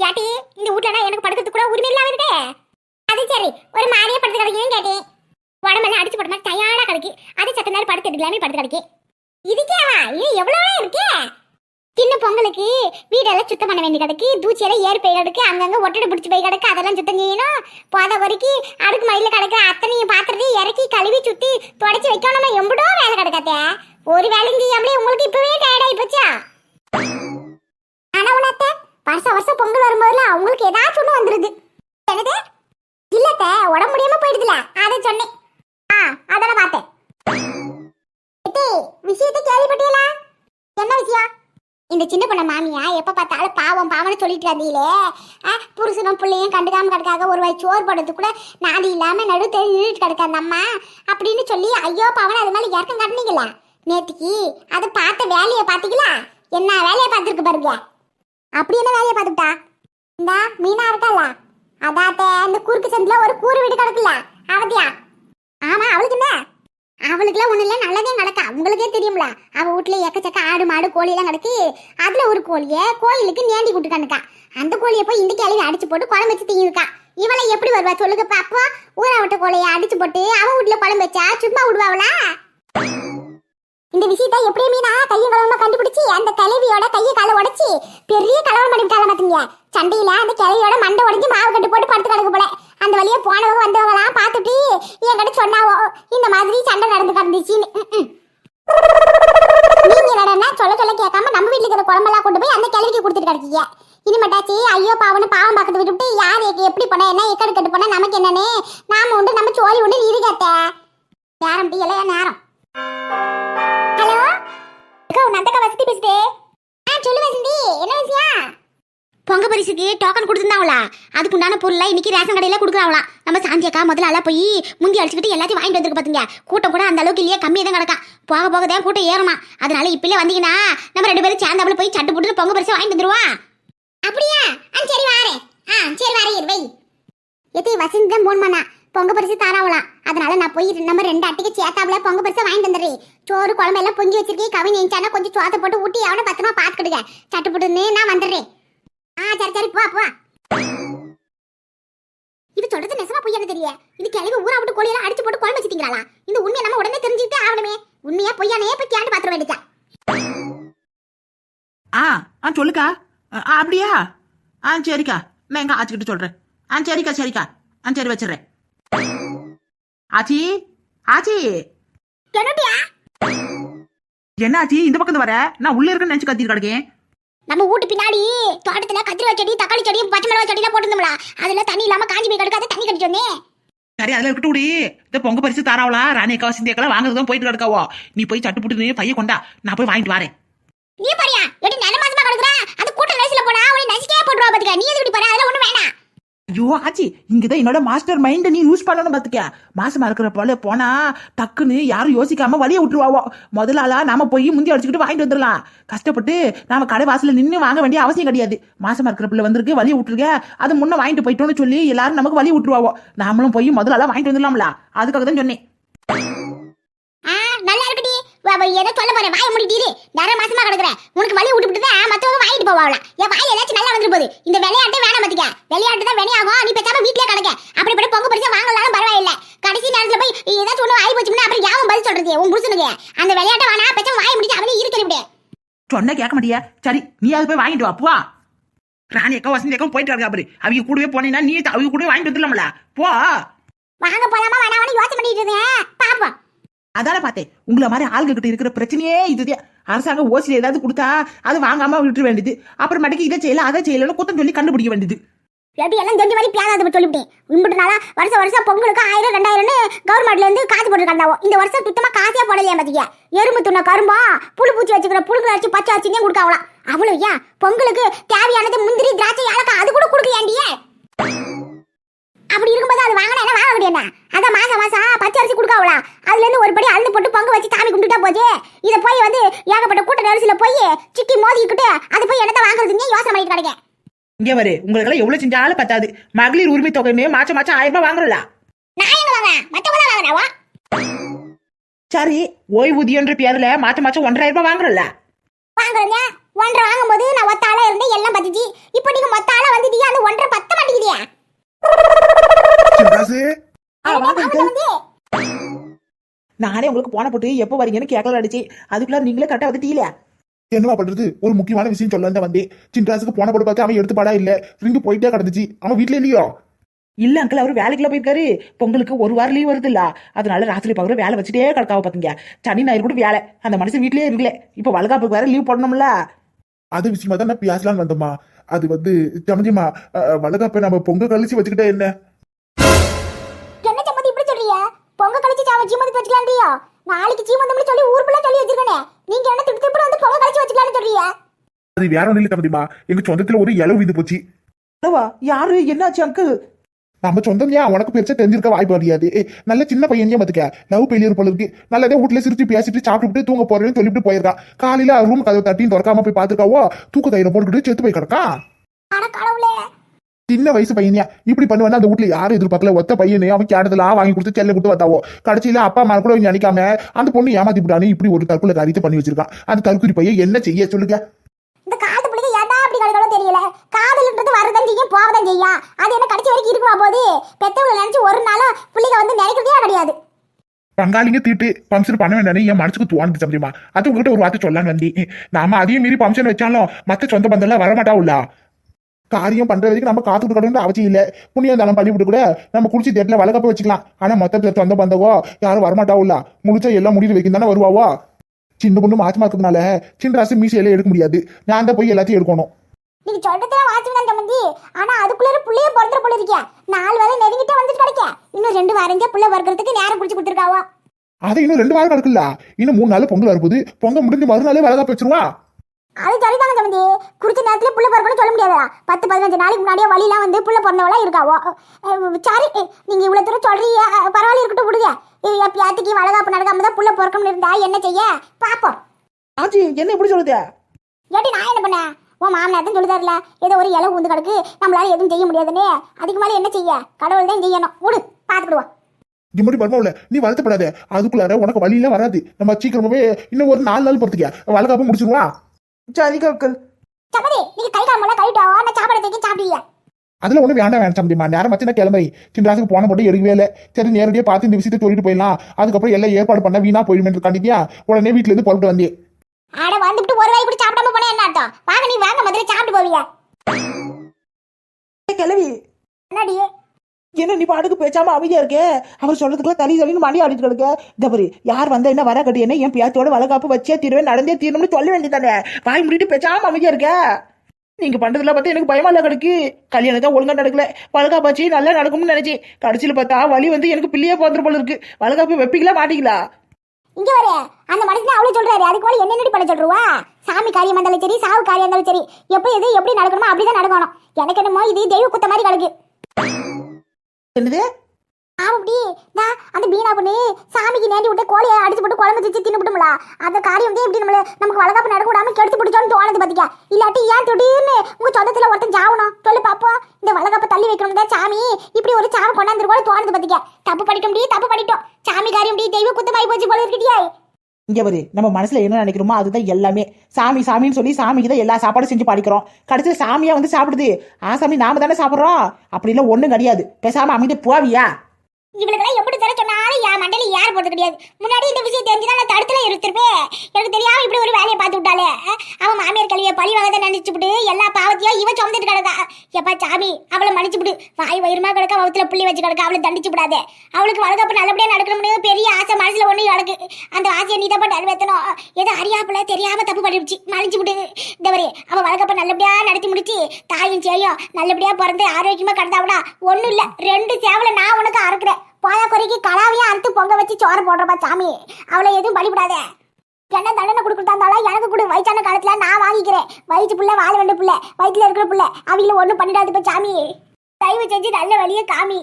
கேட்டி இந்த வீட்டுல எனக்கு படுக்கிறதுக்கு கூட உரிமை இல்லாம இருக்கே. அது சரி ஒரு மாதிரியே படுத்து கிடக்கேன்னு கேட்டி. உடம்பெல்லாம் அடிச்சு போட்ட மாதிரி தயாரா கிடக்கு. அது சத்த நேரம் படுத்து எடுக்கலாமே படுத்து கிடக்கு. இதுக்கேவா இது எவ்வளவு இருக்கே? சின்ன பொங்கலுக்கு வீடெல்லாம் சுத்தம் பண்ண வேண்டி கிடக்கு. தூச்சியெல்லாம் ஏறி போய் கிடக்கு. அங்கங்க ஒட்டடை பிடிச்சி போய் கிடக்கு. அதெல்லாம் சுத்தம் செய்யணும். போத வரைக்கும் அடுக்கு மடியில கிடக்குற அத்தனையும் பாத்திரத்தையும் இறக்கி கழுவி சுத்தி தொடச்சி வைக்கணும் எம்புடோ வேலை கிடக்காத. ஒரு வேலையும் செய்யாமலே உங்களுக்கு இப்பவே டயர்டாகி போச்சா? ஆனா உனத்தை வருஷம் வருஷம் பொங்கல் வரும்போதுல அவங்களுக்கு ஏதாச்சும் ஒன்று வந்துருது. என்னது? இல்லத்த உடம்பு முடியாம போயிடுதுல. அதை சொன்னேன். ஆ அதெல்லாம் பார்த்தேன். விஷயத்தை கேள்விப்பட்டீங்களா என்ன விஷயம்? இந்த சின்ன பொண்ண மாமியா எப்போ பார்த்தாலும் பாவம் பாவம்னு சொல்லிட்டு இருந்தீங்களே ஆ, புருஷனும் பிள்ளையும் கண்டுக்காம கிடக்காக ஒரு வாய் சோறு போடுறது கூட நாதி இல்லாமல் நடு நின்றுட்டு கிடக்க அந்த அம்மா. அப்படின்னு சொல்லி ஐயோ பாவனை அது மாதிரி இறக்கம் காட்டினீங்களா. நேத்திக்கு அதை பார்த்த வேலையை பார்த்தீங்களா? என்ன வேலையை பார்த்துருக்கு பாருங்க. அப்படி என்ன வேலையை பார்த்துட்டா இந்த மீனா இருக்கல்ல? அதாத்த இந்த குறுக்கு சந்தில ஒரு கூறு வீடு கிடக்குல அவதியா ஆமா அவளுக்கு என்ன? அவளுக்குலாம் ஒண்ணு இல்ல நல்லதே நடக்கா. உங்களுக்கே தெரியும்ல அவ வீட்டுல எக்கச்சக்க ஆடு மாடு கோழி எல்லாம் கிடக்கு அதுல ஒரு கோழிய கோயிலுக்கு நேண்டி கூட்டுக்கானுக்கா. அந்த கோழியை போய் இந்த கேள்வி அடிச்சு போட்டு குழம்பு வச்சு தீங்கிருக்கா இவளை எப்படி வருவா சொல்லுங்க பாப்பா ஊரா விட்ட கோழிய அடிச்சு போட்டு அவ வீட்டுல குழம்பு வச்சா சும்மா விடுவாங்களா இந்த விஷயத்தை எப்படி மீனா கையும் கலவரமா கண்டுபிடி அந்த கிளவியோட கையை காலை உடைச்சு பெரிய கலவரம் பண்ணி கால மாத்தீங்க சண்டையில அந்த கிளவியோட மண்டை உடைஞ்சு மாவு கட்டு போட்டு படுத்து கிடக்கு போல. அந்த வழியா போனவங்க வந்தவங்களாம் பார்த்துட்டு என்கிட்ட சொன்னாவோ இந்த மாதிரி சண்டை நடந்து கிடந்துச்சுன்னு. நீங்க என்னடா சொல்ல சொல்ல கேட்காம நம்ம வீட்டுல இருக்கிற குழம்பெல்லாம் கொண்டு போய் அந்த கிளவிக்கு கொடுத்துட்டு கிடக்கீங்க? இனிமேட்டாச்சு ஐயோ பாவனு பாவம் பார்க்கறது விட்டுவிட்டு யார் எப்படி பண்ண என்ன எக்கடு கட்டு போனா நமக்கு என்னன்னு நாம உண்டு நம்ம சோழி உண்டு இருக்காத்த நேரம் டீ எல்லாம் நேரம். ஹலோ? அக்கா உன் அந்தக்கா வசதி பேசுதே. ஆ சொல்லு வசந்தி என்ன விஷயம் பொங்க பரிசுக்கு டோக்கன் கொடுத்துருந்தாங்களா? அதுக்கு உண்டான பொருளை இன்னைக்கு ரேஷன் கடையில கொடுக்குறாங்களா நம்ம சாந்தியக்கா முதல்ல எல்லாம் போய் முந்தி அடிச்சுக்கிட்டு எல்லாத்தையும் வாங்கிட்டு வந்திருக்கு பாத்துங்க கூட்டம் கூட அந்த அளவுக்கு இல்லையே கம்மியாக தான் கிடக்கா. போக போக தான் கூட்டம் ஏறுமா. அதனால இப்பலே வந்தீங்கன்னா நம்ம ரெண்டு பேரும் சேர்ந்தாப்புல போய் சட்டு போட்டு பொங்க பரிசு வாங்கிட்டு வந்துருவா. அப்படியா? ஆ சரி வாரேன். ஆ சரி வாரேன் வை. எத்தி வசந்தி தான் போன் பண்ணா. பொங்க பரிசு தாராவலாம். அதனால நான் போய் நம்ம ரெண்டு அட்டிக்கு சேத்தாப்புல பொங்க பரிசு வாங்கிட்டு வந்துடுறேன். சோறு குழம்பு எல்லாம் பொங்கி வச்சிருக்கேன். கவி நினைச்சானா கொஞ்சம் சோத்தை போட்டு ஊட்டி அவனை பத்திரமா பாத்துக்கிடுங்க சட்டு போட்டுன்னு நான் வந்துடுறேன். ஆ சரி சரி போ போ. இது சொல்றது நெசமா பொய் தெரியல தெரிய இது கிளவி ஊரா விட்டு கோழியெல்லாம் அடிச்சு போட்டு குழம்பு வச்சுட்டீங்களா இந்த உண்மையை நம்ம உடனே தெரிஞ்சுக்கிட்டே ஆகணுமே. உண்மையா பொய்யானே போய் கேட்டு பாத்துற வேண்டியதா ஆ ஆ சொல்லுக்கா. ஆ அப்படியா? ஆ சரிக்கா. நான் எங்க ஆச்சுக்கிட்டு சொல்றேன். ஆ சரிக்கா சரிக்கா. ஆ சரி வச்சிடுறேன். ஆச்சி ஆச்சி. என்ன ஆச்சி இந்த பக்கம் வர? நான் உள்ள இருக்கேன்னு நினைச்சு கத்திட்டு கிடக்கேன். நம்ம வீட்டு பின்னாடி தோட்டத்துல கத்திரிக்காய் செடி தக்காளி செடி பச்சை மிளகாய் செடி எல்லாம் போட்டுருந்தோம்ல. அதுல தண்ணி இல்லாம காஞ்சி போய் கிடக்காத தண்ணி கடிச்சு வந்தேன். சரி அதில் இருக்கட்டும் இந்த பொங்க பரிசு தாராவளா ராணி அக்கா சிந்தி அக்கா வாங்குறது தான் போயிட்டு கிடக்காவோ. நீ போய் சட்டு புட்டு பைய கொண்டா. நான் போய் வாங்கிட்டு வரேன். நீ பாரியா? எடி நல்ல மாசமா கிடக்குற? அந்த கூட்ட நைஸ்ல போனா உன்னை நசிக்கே போட்டுருவா பாத்துக்க. நீ எதுக்கு பாரு அதெல்லாம் ஒண்ணு வேணாம் ஐயோ ஆச்சி இங்கதான் என்னோட மாஸ்டர் மைண்ட நீ யூஸ் பண்ணணும் பாத்துக்க. மாசமா இருக்கிற போல போனா டக்குன்னு யாரும் யோசிக்காம வழியை விட்டுருவாவோ. முதல் ஆளா நாம போய் முந்தி அடிச்சுக்கிட்டு வாங்கிட்டு வந்துடலாம். கஷ்டப்பட்டு நாம கடை வாசல நின்று வாங்க வேண்டிய அவசியம் கிடையாது. மாசமா இருக்கிற பிள்ளை வந்திருக்கு வழியை விட்டுருக்க. அது முன்ன வாங்கிட்டு போயிட்டோம்னு சொல்லி எல்லாரும் நமக்கு வழி விட்டுருவாவோ. நாமளும் போய் முதல்ல ஆளா வாங்கிட்டு வந்துடலாம்ல. அதுக்காக தான் சொன்னேன். ஏதோ சொல்ல போறேன் வாயை மூடிட்டீரு நிறைய மாசமா கிடக்குற. உனக்கு வழி விட்டு தான் மத்தவங்க வாங்கிட்டு போவாங்களா என் வாயில ஏதாச்சும் நல்லா வந்துட்டு போகுது இந்த விளையாட்டே வேணாம் பாத்துக்க. விளையாட்டு தான் வினையாகும். நீ பேசாம வீட்லயே கிடக்க. அப்படிப்பட்ட பொங்க பரிசா வாங்கலாம்னு பரவாயில்ல. கடைசி நேரத்துல போய் ஏதாச்சும் ஒண்ணு ஆகி போச்சுன்னா அப்புறம் யாவும் பதில் சொல்றது? உன் புருஷனுக்கு. அந்த விளையாட்டை வேணா பேசாம வாயை முடிச்சு அவனே இருக்கிற இப்படி சொன்ன கேட்க மாட்டியா? சரி நீ அது போய் வாங்கிட்டு வா போ. ராணி அக்கா வசந்தி அக்கா போயிட்டு இருக்கா பாரு. அவங்க கூடவே போனீங்கன்னா நீ அவங்க கூடவே வாங்கிட்டு வந்துடலாம்ல. போ. வாங்க போலாமா? வேணாமனு யோசனை பண்ணிட்டு இருந்தேன் பாப்போம். அதான பார்த்தேன் உங்களை மாதிரி ஆளுங்க கிட்ட இருக்கிற பிரச்சனையே இது அரசாங்கம் ஓசியில் ஏதாவது கொடுத்தா அது வாங்காம விட்டுற வேண்டியது. அப்புறமேட்டுக்கு இதை செய்யல அதை செய்யலன்னு குத்தம் சொல்லி கண்டுபிடிக்க வேண்டியது. எப்படி எல்லாம் தெரிஞ்ச மாதிரி பிளான் சொல்லிவிட்டேன். இம்பிட்டு நாளா வருஷம் வருஷம் பொங்கலுக்கு ஆயிரம் ரெண்டாயிரம்னு கவர்மெண்ட்ல இருந்து காசு போட்டுருக்காண்டாவோ. இந்த வருஷம் சுத்தமா காசே போடலையா பாத்தீங்க எறும்பு துண்ண கரும்பா புழு பூச்சி வச்சுக்கிற புழுக்கள் வச்சு பச்சை வச்சுனே கொடுக்காவலாம். அவ்வளவு ஏன்? பொங்கலுக்கு தேவையானது முந்திரி திராட்சை ஏலக்காய் அது கூட கொடுக்கலையாண்டியே அப்படி இருக்கும்போது அது வாங்கினா என்ன வாங்க முடியும் அதான் மாசம் மாசம் பச்சை அரிசி கொடுக்காவலா அதுல இருந்து ஒரு படி அழுந்து போட்டு பொங்க வச்சு சாமி கும்பிட்டுட்டா போச்சு? இதை போய் வந்து ஏகப்பட்ட கூட்ட நெரிசல போய் சிக்கி மோதிக்கிட்டு அது போய் என்னத்தை வாங்குறதுன்னு யோசனை பண்ணிட்டு கிடைக்கேன். இங்கே வரு உங்களுக்கு எவ்வளவு செஞ்சாலும் பத்தாது. மகளிர் உரிமை தொகைன்னு மாச்சம் மாச்சம் ஆயிரம் ரூபாய் வாங்குறல நான் எங்க வாங்க மத்தவங்க தான் வாங்கினாவா சரி ஓய்வூதியன்ற பேர்ல மாச்சம் மாச்சம் ஒன்றரை ரூபாய் வாங்குறல வாங்குறேங்க ஒன்றரை வாங்கும்போது நான் ஒத்த ஆளா இருந்தேன் எல்லாம் பத்திச்சு. இப்போ நீங்க மொத்த ஆளா வந்துட்டீங்க அந்த ஒன்றரை பத்த மாட்டேங்குதியா வந்து நானே உங்களுக்கு போன போட்டு எப்போ வரீங்கன்னு கேட்கல அடிச்சு. அதுக்குள்ள நீங்களே கரெக்டாக வந்துட்டீங்களே என்னவா பண்றது? ஒரு முக்கியமான விஷயம் சொல்ல தான் வந்தேன் சின்ராசுக்கு போன போட்டு பார்த்து அவன் எடுத்து பாடா இல்ல? ரிங்கு போயிட்டே கிடந்துச்சு. அவன் வீட்ல இல்லையோ? இல்ல அங்கிள் அவர் வேலைக்குள்ள போயிருக்காரு. பொங்கலுக்கு ஒரு வாரம் லீவ் வருது இல்ல அதனால ராத்திரி பகல வேலை வச்சுட்டே கிடக்காவ பாத்தீங்க. சனி ஞாயிறு கூட வேலை. அந்த மனுஷன் வீட்லயே இருக்கல. இப்ப வளகாப்புக்கு வேற லீவ் போடணும்ல. அது விஷயமா தான் நான் பேசலாம்னு வந்தோமா அது வந்து சமஞ்சிமா வளகாப்ப நம்ம பொங்க கழிச்சு வச்சுக்கிட்டா என்ன? பொங்க கழிச்சு சாவ சீமந்தி வச்சுக்கலாம்டியா நாளைக்கு சீமந்தம்னு சொல்லி ஊர் ஃபுல்லா சொல்லி வச்சிருக்கனே. நீங்க என்ன திட்டு திட்டு வந்து பொங்க கழிச்சு வச்சுக்கலாம்னு சொல்றீங்க? அது வேற ஒண்ணு இல்ல சமஞ்சிமா எங்க சொந்தத்துல ஒரு இளவு இது போச்சு. அல்லவா யாரு? என்னாச்சு அங்கிள் நம்ம சொந்தம் ஏன் உனக்கு பெருசா தெரிஞ்சிருக்க வாய்ப்பு கிடையாது நல்ல சின்ன பையன் பாத்துக்க? லவ் பெயிலியர் போல இருக்கு. நல்லதே வீட்டுல சிரிச்சு பேசிட்டு சாப்பிட்டு தூங்க போறேன்னு சொல்லிட்டு போயிருக்கான் காலையில ரூம் கதவு தட்டியும் திறக்காம போய் பாத்துருக்காவோ தூக்க தயிரை போட்டுக்கிட்டு செத்து போய் கிடக்கான் சின்ன வயசு பையனியா? இப்படி பண்ணுவேன்னா அந்த வீட்டுல யாரும் எதிர்பார்க்கல. ஒத்த பையனு அவன் கேட்டதெல்லாம் வாங்கி கொடுத்து செல்ல கொடுத்து வந்தாவோ. கடைசியில அப்பா அம்மா கூட நினைக்காம அந்த பொண்ணு ஏமாத்தி விட்டானு இப்படி ஒரு தற்கொலை காரியத்தை பண்ணி வச்சிருக்கான். அந்த தற்கொலை பையன் என்ன செய்ய சொல்லுங்க? இந்த காது பிள்ளைங்க ஏன்டா அப்படி கிடக்கணும் தெரியல? காதல்ன்றது வரதான் செய்யும் போவதான் செய்யும். அது என்ன கடைசி வரைக்கும் இருக்குமா போது? பெத்தவங்களை நினைச்சு ஒரு நாளும் பிள்ளைங்க வந்து நினைக்கிறதே கிடையாது. பங்காளிங்க தீட்டு பம்சன் பண்ண வேண்டாம் என் மனசுக்கு தோணுது சம்பரியமா அது உங்ககிட்ட ஒரு வார்த்தை சொல்லலாம்னு வந்தி நாம அதையும் மீறி பம்சன் வச்சாலும் மத்த சொந்த பந்தம் எல்லாம் வரமாட்டாவுல்ல காரியம் பண்ற வரைக்கும் நம்ம காத்துட்டு கடந்து அவசியம் இல்ல. புண்ணியம் தானம் பண்ணி விட்டு கூட நம்ம குடிச்சு தேட்டில் வளர்க்கப்ப வச்சுக்கலாம். ஆனா மொத்த சொந்த பந்தவோ யாரும் வரமாட்டாவுல்ல முடிச்சா எல்லாம் முடிவு வைக்கும் தானே வருவாவோ? சின்ன பொண்ணு மாற்றமா இருக்கிறதுனால சின்ன ராசி மீசையில எடுக்க முடியாது. நான் தான் போய் எல்லாத்தையும் எடுக்கணும். நீங்க சொல்றதே வாட்சி தான் சம்மந்தி ஆனா அதுக்குள்ள புள்ளைய பிறந்த போல இருக்கியா நாலு வேலை நெருங்கிட்டே வந்துட்டு கிடைக்க. இன்னும் ரெண்டு வாரஞ்சா புள்ள பிறக்கிறதுக்கு நேரம் பிடிச்சி கொடுத்துருக்காவா? அதை இன்னும் ரெண்டு வாரம் கிடக்குல்ல இன்னும் மூணு நாள் பொங்கல் வரும்போது பொங்கல் முடிஞ்சு மறுநாளே வளர்க்கா வச்சிருவா? அது சரிதானே சம்மந்தி குறிச்ச நேரத்துல புள்ள பிறக்கணும்னு சொல்ல முடியாதா? பத்து பதினஞ்சு நாளைக்கு முன்னாடியே வழியெல்லாம் வந்து புள்ள பிறந்தவளா இருக்காவோ சரி நீங்க இவ்வளவு தூரம் சொல்றீங்க. பரவாயில்ல இருக்கட்டும் விடுங்க. இது எப்பயாத்துக்கு வளகாப்பு நடக்காம தான் புள்ள பிறக்கணும்னு இருந்தா என்ன செய்ய? பாப்போம். ஆச்சி என்ன இப்படி சொல்லுது? ஏட்டி நான் என்ன பண்ணேன்? உன் மாமனார் தான் சொல்லுதாருல ஏதோ ஒரு இலை உந்து கிடக்கு நம்மளால எதுவும் செய்ய முடியாதுன்னு. அதுக்கு மேலே என்ன செய்ய? கடவுள் தான் செய்யணும். விடு பார்த்துக்கிடுவோம் இம்முடி வருமாவில்ல நீ வருத்தப்படாத. அதுக்குள்ளார உனக்கு வழியில வராது. நம்ம சீக்கிரமாவே இன்னும் ஒரு நாலு நாள் பொறுத்துக்க வளர்க்காப்ப முடிச்சிருவா? சரி அங்கிள் சம்மதி நீங்க கை காமல கழிட்டோ நான் சாப்பாடு தூக்கி சாப்பிடுவீங்க அதுல ஒண்ணு வேண்டாம் வேண்டாம் முடியுமா நேரம் வச்சு நான் கிளம்பி சின்ராசுக்கு போன போட்டு எடுக்கவே இல்லை. சரி நேரடியாக பார்த்து இந்த விஷயத்தை சொல்லிட்டு போயிடலாம். அதுக்கப்புறம் எல்லாம் ஏற்பாடு பண்ண வீணா போயிடுமே கண்டிப்பா உடனே வீட்டுல இருந்து புறப்பட்டு வந்தேன். ஆட வந்துட்டு ஒரு வாய் கூட சாப்பிடாம போனா என்ன அர்த்தம்? வாங்க நீ வாங்க முதல்ல சாப்பிட்டு போவீங்க ஏய், கிளவி. என்னடி? என்ன நீ பாட்டுக்கு பேசாம அமைதியா இருக்கே? அவர் சொல்றதுக்குள்ள தனி தனின்னு மணி ஆடிட்டு கிடக்க. தபரி யார் வந்தா என்ன வர கட்டி? என்ன என் பியாத்தோட வளகாப்பு வச்சே தீருவேன் நடந்தே தீரணும்னு சொல்ல வேண்டியதானே? வாய் முடிட்டு பேசாம அமைதியா இருக்க? நீங்க பண்றதுல பார்த்தா எனக்கு பயமா இல்ல கிடக்கு. கல்யாணத்தை ஒழுங்கா நடக்கல. வளகாப்பாச்சு நல்லா நடக்கும்னு நினைச்சு. கடைசியில பார்த்தா வலி வந்து எனக்கு பிள்ளையே பிறந்துரு போல இருக்கு. வளகாப்பு வைப்பீங்களா மாட்டீங்களா இங்க வர அந்த மனசுல அவ்வளவு சொல்றாரு. அதுக்கு மேல என்னென்னடி பண்ண சொல்றவா? சாமி காரியம் இருந்தாலும் சரி சாவு காரியம் இருந்தாலும் சரி. எப்படி எது எப்படி நடக்கணுமோ அப்படிதான் நடக்கணும். எனக்கு என்னமோ இது தெய்வ குத்த மாதிரி கிடக்கு. என்னது? ஆமாடி நான் அந்த பீனா பொண்ணு சாமிக்கு நேண்டி விட்டு கோழியை அடிச்சு போட்டு குழம்பு வச்சு தின்னு தின்னுபிடும்ல அந்த காரியம் வந்து எப்படி நம்மள நமக்கு வளகாப்பு நடக்க விடாம கெடுத்து பிடிச்சோன்னு தோணுது பாத்தியா? இல்லாட்டி ஏன் திடீர்னு உங்க சொந்தத்துல ஒருத்தன் சாவணும்? சொல்லு பாப்போம். இந்த வளகாப்பை தள்ளி வைக்கணும் தான் சாமி. இப்படி ஒரு சாவை கொண்டாந்துருக்கோம் தோணுது பாத்தியா? தப்பு படிக்க முடியும் தப்பு படிட்டோம் சாமி காரியம் முடியும் தெய்வ குத்தமாயி போச்சு போல இருக்கட்டியா. இங்க பாரு நம்ம மனசுல என்ன நினைக்கிறோமோ அதுதான் எல்லாமே. சாமி சாமின்னு சொல்லி சாமிக்கு தான் எல்லா சாப்பாடும் செஞ்சு பாடிக்கிறோம். கடைசியில் சாமியா வந்து சாப்பிடுது. ஆ சாமி நாம தானே சாப்பிடுறோம்? அப்படிலாம் ஒண்ணும் கிடையாது. பேசாம அமைதி போவியா? இவளுக்கெல்லாம் எப்படி தர சொன்னாலும் என் மண்டையில யார் போறது கிடையாது. முன்னாடி இந்த விஷயம் தெரிஞ்சுதான் நான் தடுத்துல இருந்திருப்பேன். எனக்கு தெரியாம இப்படி ஒரு வேலையை பார்த்து விட்டாலே அவன் மாமியார் கல்வியை பழி வாங்கதான் நினைச்சு விட்டு எல்லா பாவத்தையும் இவன் சுமந்துட்டு கிடக்கா. எப்பா சாமி அவளை மன்னிச்சு விடு. வாய் வயிறுமா கிடக்க அவத்துல புள்ளி வச்சு கிடக்க அவளை தண்டிச்சு விடாத. அவளுக்கு வளர்க்கப்ப நல்லபடியாக நடக்கணும்னு பெரிய ஆசை மனசில் ஒண்ணு கிடக்கு அந்த ஆசையை நீ தான் நிறைவேற்றணும். ஏதோ அறியாப்புல தெரியாம தப்பு பண்ணிடுச்சு. மன்னிச்சு விடு. இந்த அவள் வளர்க்கப்ப நல்லபடியா நடத்தி முடிச்சு தாயும் சேயும் நல்லபடியாக பிறந்து ஆரோக்கியமாக கிடந்தாவிடா ஒன்றும் இல்லை. ரெண்டு சேவலை நான் உனக்கு அறுக்கிறேன். போதா குறைக்கு கலாவையும் அறுத்து பொங்க வச்சு சோறு போடுறப்பா சாமி. அவளை எதுவும் பலிவிடாத என்ன தண்டனை கொடுக்குறதா இருந்தாலும் எனக்கு கொடு. வயசான காலத்துல நான் வாங்கிக்கிறேன். வயிற்று புள்ள வாழ வேண்டிய புள்ள வயிற்றுல இருக்கிற புள்ள அவங்கள ஒன்றும் பண்ணிடாது இப்போ சாமி. தயவு செஞ்சு நல்ல வழியை காமி.